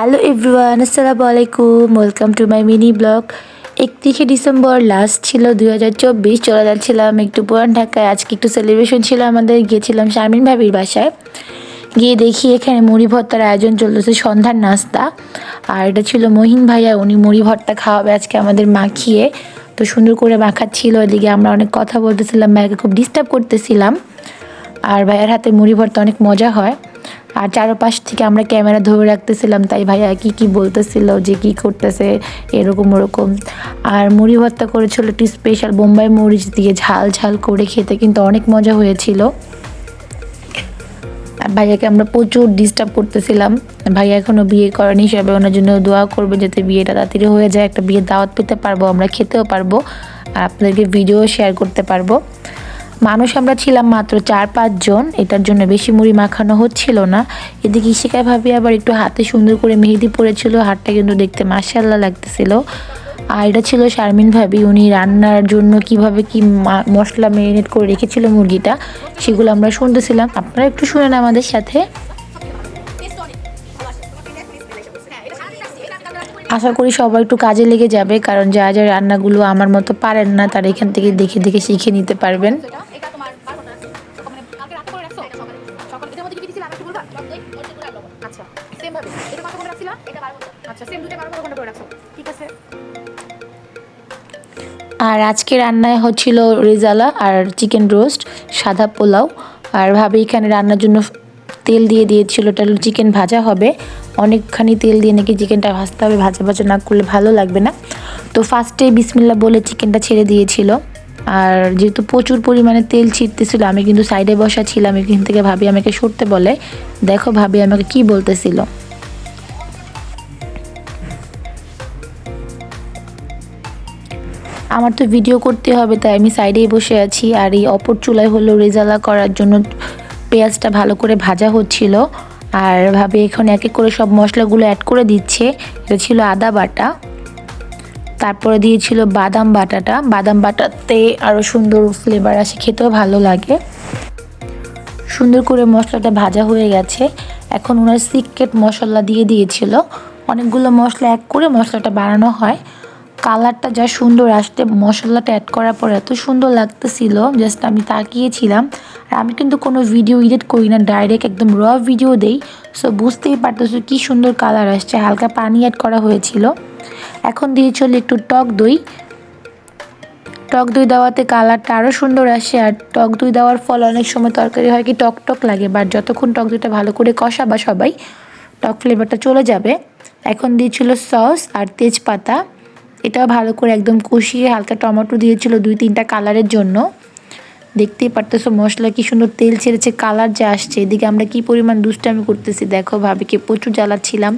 Hello everyone আসসালামু আলাইকুম welcome to my mini blog একত্রিশে ডিসেম্বর লাস্ট ছিল দুই হাজার চব্বিশ। চলে যাচ্ছিলাম একটু পুরান ঢাকায়। আজকে একটু সেলিব্রেশন ছিল আমাদের, গিয়েছিলাম শারমিন ভাবির বাসায়। গিয়ে দেখি এখানে মুড়ি ভর্তার আয়োজন চলতেছে, সন্ধ্যার নাস্তা। আর এটা ছিল মহিন ভাইয়া, উনি মুড়ি ভর্তা খাওয়াবে আজকে আমাদের মাখিয়ে। তো সুন্দর করে মাখাচ্ছিল, এদিকে আমরা অনেক কথা বলতেছিলাম, ভাইয়াকে খুব ডিস্টার্ব করতেছিলাম। আর ভাইয়ার হাতে মুড়ি ভর্তা অনেক মজা হয়। আর চারপাশ থেকে আমরা ক্যামেরা ধরে রাখতেছিলাম, তাই ভাইয়া কি কি বলতেছিল, যে কি করতেছে, এরকম ওরকম। আর মুড়ি ভর্তা করেছিল একটি স্পেশাল বোম্বাই মরিচ দিয়ে ঝাল ঝাল করে খেতে কিন্তু অনেক মজা হয়েছিল। ভাইয়াকে আমরা প্রচুর ডিস্টার্ব করতেছিলাম। ভাইয়া এখনও বিয়ে করেনি সবাই ওনার জন্য দোয়া করবে যাতে বিয়েটা তাড়াতাড়ি হয়ে যায়। একটা বিয়ের দাওয়াত পেতে পারব, আমরা খেতেও পারব, আর আপনাদেরকে ভিডিও শেয়ার করতে পারব। মানুষ আমরা ছিলাম মাত্র চার পাঁচজন এটার জন্য বেশি মুড়ি মাখানো হচ্ছিল না। এদিকে ইশিকায় ভাবি আবার একটু হাতে সুন্দর করে মেহেদি পড়েছিল হাতটা কিন্তু দেখতে মাসাল্লাহ লাগতেছিল। আর এটা ছিল শারমিন ভাবি। উনি রান্নার জন্য কীভাবে কি মশলা মেরিনেট করে রেখেছিল মুরগিটা, সেগুলো আমরা শুনতেছিলাম। আপনারা একটু শুনেন আমাদের সাথে। আশা করি সবাই একটু কাজে লেগে যাবে, কারণ যা যা রান্নাগুলো আমার মতো পারেন না, তারা এখান থেকে দেখে দেখে শিখে নিতে পারবেন। আর আজকে রান্নায় হচ্ছিল রেজালা আর চিকেন রোস্ট, সাদা পোলাও। আর ভাবে এখানে রান্নার জন্য তেল দিয়ে দিয়েছিল। ওটা চিকেন ভাজা হবে। অনেকখানি তেল দিয়ে নাকি চিকেনটা ভাজতে হবে। ভাজা ভাজা না করলে ভালো লাগবে না। তো ফার্স্টে বিসমিল্লা বলে চিকেনটা ছেড়ে দিয়েছিল। আর যেহেতু প্রচুর পরিমাণে তেল ছিটতেছিল, আমি কিন্তু সাইডে বসা ছিলাম। এখান থেকে ভাবি আমাকে সরতে বলে, দেখো ভাবি আমাকে কি বলতেছিল? আমার তো ভিডিও করতে হবে, তাই আমি সাইডেই বসে আছি। আর এই অপর চুলায় হলো রেজালা করার জন্য পেঁয়াজটা ভালো করে ভাজা হচ্ছিল। আর ভাবে এখন এক এক করে সব মশলাগুলো অ্যাড করে দিচ্ছে। এটা ছিল আদা বাটা। তারপরে দিয়েছিল বাদাম বাটাটা। বাদাম বাটাতে আরও সুন্দর ফ্লেভার আসে, খেতেও ভালো লাগে। সুন্দর করে মশলাটা ভাজা হয়ে গেছে। এখন ওনার সিক্রেট মশলা দিয়ে দিয়েছিল। অনেকগুলো মশলা এক করে মশলাটা বানানো হয়। কালারটা যা সুন্দর আসতে মশলাটা অ্যাড করার পর এত সুন্দর লাগতেছিল জাস্ট আমি তাকিয়েছিলাম। আর আমি কিন্তু কোনো ভিডিও এডিট করি না ডাইরেক্ট একদম র ভিডিও দেই। সো বুঝতেই পারতেছো কি সুন্দর কালার আসছে, হালকা পানি অ্যাড করা হয়েছিল। এখন দিয়েছিল একটু টক দই। টক দই দেওয়াতে কালারটা আরও সুন্দর আসে, আর টক দই দেওয়ার ফল অনেক সময় তরকারি হয় কি টক টক লাগে বাট যতক্ষণ টক দইটা ভালো করে কষাবা সবাই, টক ফ্লেভারটা চলে যাবে। এখন দিয়েছিল সস আর তেজপাতা। এটাও ভালো করে একদম কষিয়ে হালকা টমেটো দিয়েছিল দুই তিনটা কালারের জন্য। দেখতেই পারতেছো মশলা কি সুন্দর তেল ছেড়েছে, কালার যে আসছে। এদিকে আমরা কি পরিমাণ দুষ্টামি করতেছি দেখো, ভাবিকে প্রচুর জ্বালাচ্ছিলাম।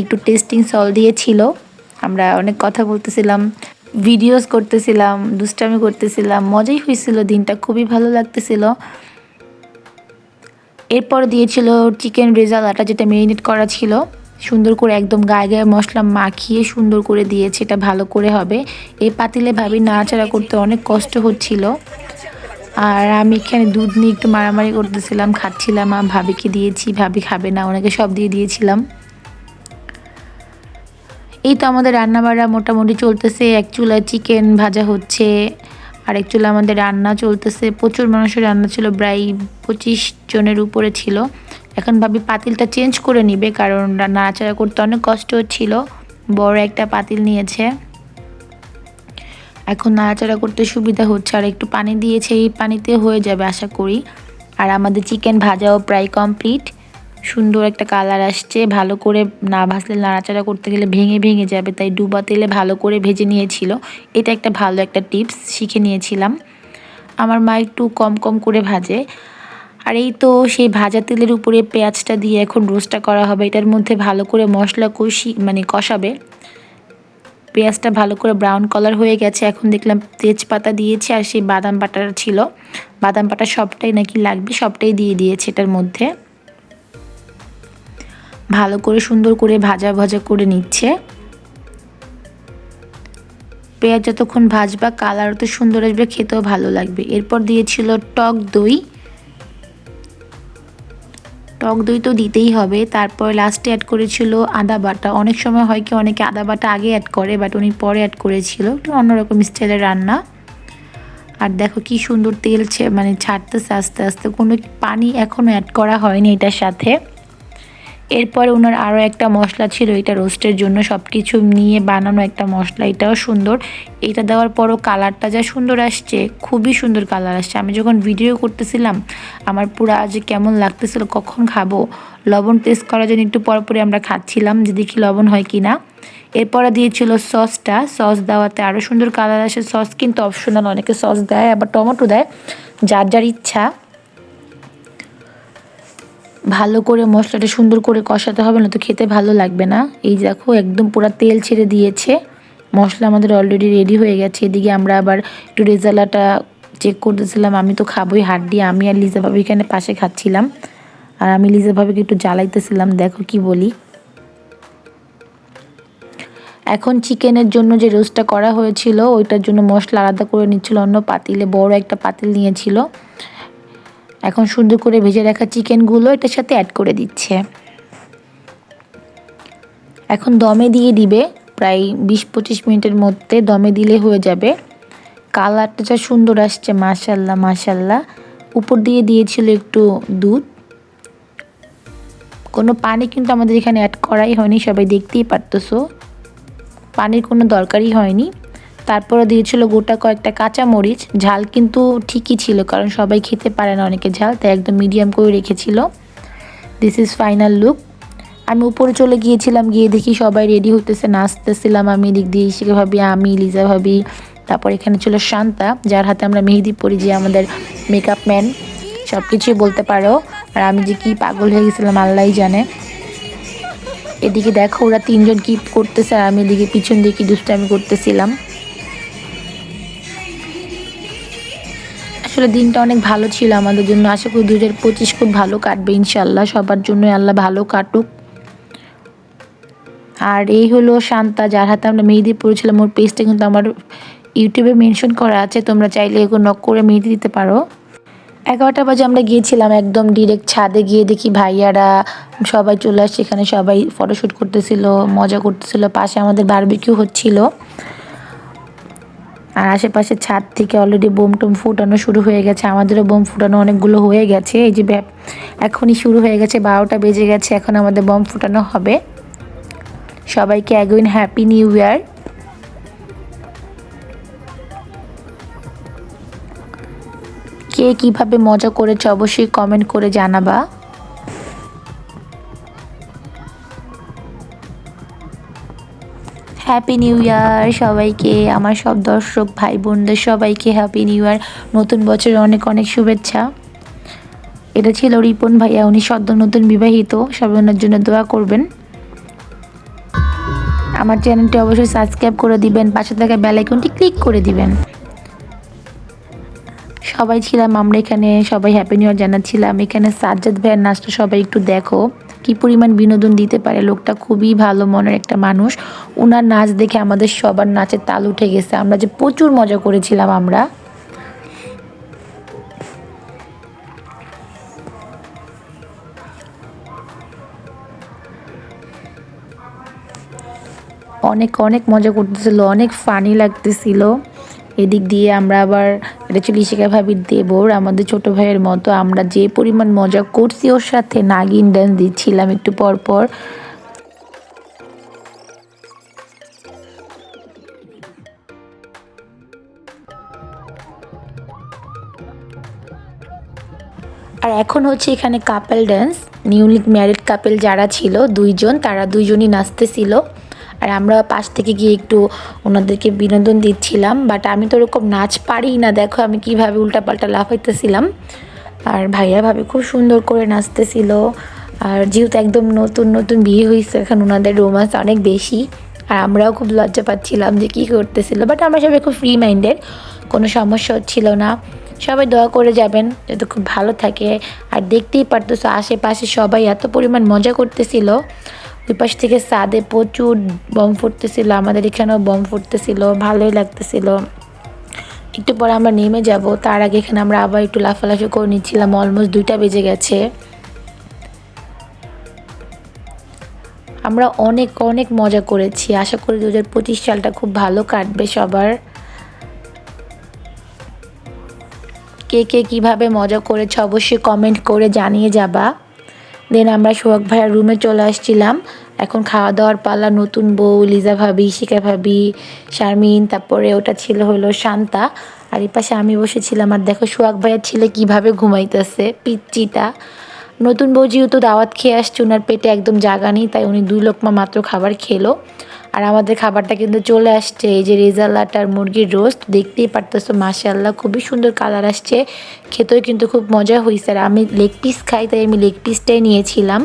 একটু টেস্টিং সল দিয়েছিল। আমরা অনেক কথা বলতেছিলাম ভিডিওস করতেছিলাম, দুষ্টামি করতেছিলাম, মজাই হয়েছিল দিনটা, খুবই ভালো লাগতেছিল। এরপর দিয়েছিল চিকেন রেজালাটা, যেটা মেরিনেট করা ছিল। সুন্দর করে একদম গায়ে গায়ে মশলা মাখিয়ে সুন্দর করে দিয়েছে, এটা ভালো করে হবে। এই পাতিলে ভাবি নাড়াচাড়া করতে অনেক কষ্ট হচ্ছিল। আর আমি এখানে দুধ নিয়ে একটু মারামারি করতেছিলাম, খাচ্ছিলাম, আর ভাবিকে দিয়েছি, ভাবি খাবে না, ওনাকে সব দিয়ে দিয়েছিলাম। এই তো আমাদের রান্নাবাড়া মোটামুটি চলতেছে, এক চুলায় চিকেন ভাজা হচ্ছে, আর এক চুলা আমাদের রান্না চলতেছে। প্রচুর মানুষের রান্না ছিল, প্রায় পঁচিশ জনের উপরে ছিল। এখন ভাবি পাতিলটা চেঞ্জ করে নিবে, কারণ নাড়াচাড়া করতে অনেক কষ্ট হচ্ছিল। বড় একটা পাতিল নিয়েছে। এখন নাড়াচাড়া করতে সুবিধা হচ্ছে, আর একটু পানি দিয়েছে, এই পানিতে হয়ে যাবে আশা করি। আর আমাদের চিকেন ভাজাও প্রায় কমপ্লিট। সুন্দর একটা কালার আসছে, ভালো করে না ভাজলে নাড়াচাড়া করতে গেলে ভেঙে ভেঙে যাবে, তাই ডুবা তেলে ভালো করে ভেজে নিয়েছিল। এটা একটা ভালো একটা টিপস, শিখে নিয়েছিলাম। আমার মা একটু কম কম করে ভাজে। আর এই তো সেই ভাজা তেলের উপরে পেঁয়াজটা দিয়ে এখন রোস্টটা করা হবে। এটার মধ্যে ভালো করে মশলা কষি মানে কষাবে। পেঁয়াজটা ভালো করে ব্রাউন কালার হয়ে গেছে। এখন দেখলাম তেজপাতা দিয়েছে আর সেই বাদাম বাটার ছিল। বাদাম বাটা সবটাই নাকি লাগবে, সবটাই দিয়ে দিয়েছে এটার মধ্যে। ভালো করে সুন্দর করে ভাজা ভাজা করে নিচ্ছে। পেঁয়াজ যতক্ষণ ভাজবা কালার তো সুন্দর আসবে, খেতেও ভালো লাগবে। এরপর দিয়েছিল টক দই। টক দই তো দিতেই হবে। তারপর লাস্টে অ্যাড করেছিল আদা বাটা। অনেক সময় হয় কি, অনেকে আদা বাটা আগে অ্যাড করে বাট উনি পরে অ্যাড করেছিল। একটু অন্যরকম স্টাইলের রান্না। আর দেখো কি সুন্দর তেল মানে ছাড়তেছে আস্তে আস্তে। কোনো পানি এখনও অ্যাড করা হয়নি এটার সাথে। এরপরে ওনার আরও একটা মশলা ছিল, এটা রোস্টের জন্য সব কিছু নিয়ে বানানো একটা মশলা, এটাও সুন্দর। এটা দেওয়ার পরও কালারটা যা সুন্দর আসছে, খুবই সুন্দর কালার আসছে। আমি যখন ভিডিও করতেছিলাম, আমার পুরো আজ কেমন লাগতেছিল, কখন খাব, লবণ টেস্ট করার জন্য একটু পরপরই আমরা খাচ্ছিলাম, যে দেখি লবণ হয় কি না এরপরে দিয়েছিল সসটা, সস দেওয়াতে আরও সুন্দর কালার আসে। সস কিন্তু অপশনাল অনেকে সস দেয়, আবার টমেটো দেয়, যার যার ইচ্ছা। ভালো করে মশলাটা সুন্দর করে কষাতে হবে, না তো খেতে ভালো লাগবে না। এই দেখো, একদম পুরো তেল ছেড়ে দিয়েছে। মশলা আমাদের অলরেডি রেডি হয়ে গেছে। এদিকে আমরা আবার একটু রেজালাটা চেক করতেছিলাম। আমি তো খাবোই হাড্ডি, আমি আর লিজা ভাবি এখানে পাশে খাচ্ছিলাম। আর আমি লিজা ভাবিকে একটু জ্বালাইতেছিলাম, দেখো কি বলি। এখন চিকেনের জন্য যে রোস্টটা করা হয়েছিল, ওইটার জন্য মশলা আলাদা করে নিচ্ছিল, অন্য পাতিলে, বড় একটা পাতিল নিয়েছিল। এখন সুন্দর করে ভেজে রাখা চিকেনগুলো এটার সাথে অ্যাড করে দিচ্ছে। এখন দমে দিয়ে দিবে, প্রায় বিশ পঁচিশ মিনিটের মধ্যে দমে দিলে হয়ে যাবে। কালারটা যা সুন্দর আসছে, মাশাল্লাহ মাশাল্লাহ। উপর দিয়ে দিয়েছিল একটু দুধ। কোনো পানি কিন্তু আমাদের এখানে অ্যাড করাই হয়নি, সবাই দেখতেই পারতেছো। পানির কোনো দরকারই হয়নি। তারপরে দিয়েছিল গোটা কয়েকটা কাঁচা মরিচ। ঝাল কিন্তু ঠিকই ছিল, কারণ সবাই খেতে পারে না অনেকে ঝাল, তাই একদম মিডিয়াম করে রেখেছিল। দিস ইজ ফাইনাল লুক আমি উপরে চলে গিয়েছিলাম, গিয়ে দেখি সবাই রেডি হতেছে নাচতেছিলাম আমি দিক দিয়ে ইসিকে ভাবি, আমি, লিজা ভাবি। তারপর এখানে ছিল শান্তা, যার হাতে আমরা মেহেদি পরি, যে আমাদের মেকআপ ম্যান সব কিছুই বলতে পারো। আর আমি যে কি পাগল হয়ে গেছিলাম, আল্লাহই জানে। এদিকে দেখো, ওরা তিনজন কি করতেছে, আর আমি এদিকে পিছন দিয়ে দিকে দুষ্টামি করতেছিলাম। আসলে দিনটা অনেক ভালো ছিল আমাদের জন্য। আশা করি দু হাজার পঁচিশ খুব ভালো কাটবে ইনশাল্লাহ সবার জন্যই আল্লাহ ভালো কাটুক। আর এই হলো শান্তা, যার হাতে আমরা মেহেদি পড়েছিলাম ওর পেজটা কিন্তু আমার ইউটিউবে মেনশন করা আছে, তোমরা চাইলে এগুলো নক করে মেহেদি দিতে পারো। এগারোটা বাজে আমরা গিয়েছিলাম একদম ডিরেক্ট ছাদে, গিয়ে দেখি ভাইয়ারা সবাই চলে আসছে, এখানে সবাই ফটোশ্যুট করতেছিল, মজা করতেছিল, পাশে আমাদের বারবিকিউ হচ্ছিল। আর আশেপাশে ছাদ থেকে অলরেডি বোম টোম ফুটানো শুরু হয়ে গেছে। আমাদেরও বোম ফুটানো অনেকগুলো হয়ে গেছে। এই যে এখনই শুরু হয়ে গেছে, বারোটা বেজে গেছে, এখন আমাদের বোম ফুটানো হবে। সবাইকে অ্যাগইন হ্যাপি নিউ ইয়ার কে কীভাবে মজা করেছে অবশ্যই কমেন্ট করে জানাবা। হ্যাপি নিউ ইয়ার সবাইকে, আমার সব দর্শক ভাই বোনদের সবাইকে হ্যাপি নিউ ইয়ার নতুন বছরের অনেক অনেক শুভেচ্ছা। এটা ছিল রিপন ভাইয়া, উনি সদ্য নতুন বিবাহিত। সবাই ওনার জন্য দোয়া করবেন। আমার চ্যানেলটি অবশ্যই সাবস্ক্রাইব করে দিবেন, পাশে থাকা বেল আইকনটি ক্লিক করে দিবেন। সবাই ছিলাম, আমরা এখানে সবাই হ্যাপি নিউ ইয়ার জানাচ্ছিলাম। এখানে সাজ্জাদ ভাইয়ের নাচটা সবাই একটু দেখো। কি পরিমাণ বিনোদন দিতে পারে? লোকটা খুবই ভালো মনের একটা মানুষ। ওনার নাচ দেখে আমাদের সবার নাচের তাল উঠে গেছে। আমরা যে প্রচুর মজা করেছিলাম আমরা। অনেক অনেক মজা করতেছিল, অনেক ফানি লাগতেছিল। এদিক দিয়ে আমরা আবার এটা ছিল ইশিকা ভাবির দেবর, আমাদের ছোট ভাইয়ের মতো। আমরা যে পরিমাণ মজা করছি ওর সাথে, নাগিন ডান্স দিচ্ছিলাম একটু পর পর। আর এখন হচ্ছে এখানে couple dance newly married couple যারা ছিল, দুইজন, তারা দুইজনই নাচতেছিল। আর আমরা পাশ থেকে গিয়ে একটু ওনাদেরকে বিনোদন দিচ্ছিলাম বাট আমি তো ওরকম নাচ পারি না। দেখো আমি কীভাবে উল্টাপাল্টা লাফাইতেছিলাম। আর ভাইয়া ভাবে খুব সুন্দর করে নাচতেছিল। আর যেহেতু একদম নতুন নতুন বিয়ে হয়েছে, এখন ওনাদের রোমান্স অনেক বেশি। আর আমরাও খুব লজ্জা পাচ্ছিলাম যে কী করতেছিল। বাট আমরা সবাই খুব ফ্রি মাইন্ডেড কোনো সমস্যা হচ্ছিল না। সবাই দোয়া করে যাবেন, যাতে খুব ভালো থাকে। আর দেখতেই পারতো আশেপাশে সবাই এত পরিমাণ মজা করতেছিল। ওই পাশ থেকে সাদে প্রচুর বম ফুটতেছিল, আমাদের এখানেও বম ফুটতেছিল, ভালোই লাগতেছিল। একটু পরে আমরা নেমে যাব, তার আগে এখানে আমরা আবার একটু লাফালাফি করে নিচ্ছিলাম অলমোস্ট দুইটা বেজে গেছে। আমরা অনেক অনেক মজা করেছি, আশা করি দু হাজার পঁচিশ সালটা খুব ভালো কাটবে সবার। কে কে কীভাবে মজা করেছে অবশ্যই কমেন্ট করে জানিয়ে যাবা। দেন আমরা সোহাগ ভাইয়ার রুমে চলে আসছিলাম। এখন খাওয়া দাওয়ার পালা, নতুন বউ, লিজা ভাবি শিকা ভাবি, শারমিন, তারপরে ওটা ছিল হলো শান্তা। আর এই পাশে আমি বসেছিলাম। আর দেখো সোহাগ ভাইয়ার ছেলে কীভাবে ঘুমাইতেছে, পিচ্চিটা। নতুন বউ যেহেতু দাওয়াত খেয়ে আসছে ওনার পেটে একদম জাগা নেই, তাই উনি দুই লোকমা মাত্র খাবার খেলো। আর আমাদের খাবারটা কিন্তু চলে আসছে, এই যে রেজালাট আর মুরগির রোস্ট, দেখতেই পারতেছো মাশাল্লাহ খুবই সুন্দর কালার আসছে। খেতেও কিন্তু খুব মজা হয়েছে আর আমি লেগ পিস খাই, তাই আমি লেগ পিসটাই নিয়েছিলাম।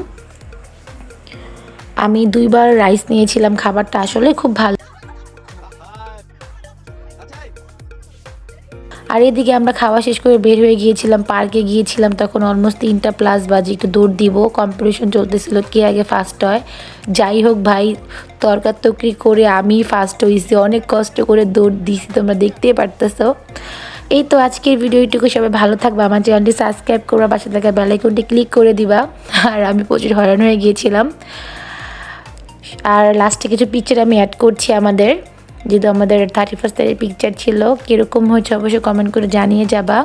আমি দুইবার রাইস নিয়েছিলাম, খাবারটা আসলে খুব ভালো আর এদিকে আমরা খাওয়া শেষ করে বের হয়ে গিয়েছিলাম, পার্কে গিয়েছিলাম, তখন অলমোস্ট তিনটা প্লাস বাজে, একটু দৌড় দিব কম্পিটিশন চলতেছিল, কে আগে ফার্স্ট হয়। যাই হোক ভাই তরকার তকরি করে আমি ফার্স্ট হয়েছি অনেক কষ্ট করে দৌড় দিয়েছি তোমরা দেখতেই পারতেছো। এই তো আজকের ভিডিওটুকু সবাই ভালো থাকবে, আমার চ্যানেলটি সাবস্ক্রাইব করবা, পাশে থাকা বেলাইকনটি ক্লিক করে দিবা, আর আমি প্রচুর হয়রান হয়ে গিয়েছিলাম। আর লাস্টে কিছু পিকচার আমি অ্যাড করছি আমাদের। যেহেতু আমাদের থার্টি ফার্স্ট পিকচার ছিল কীরকম হয়েছে অবশ্যই কমেন্ট করে জানিয়ে যাবা।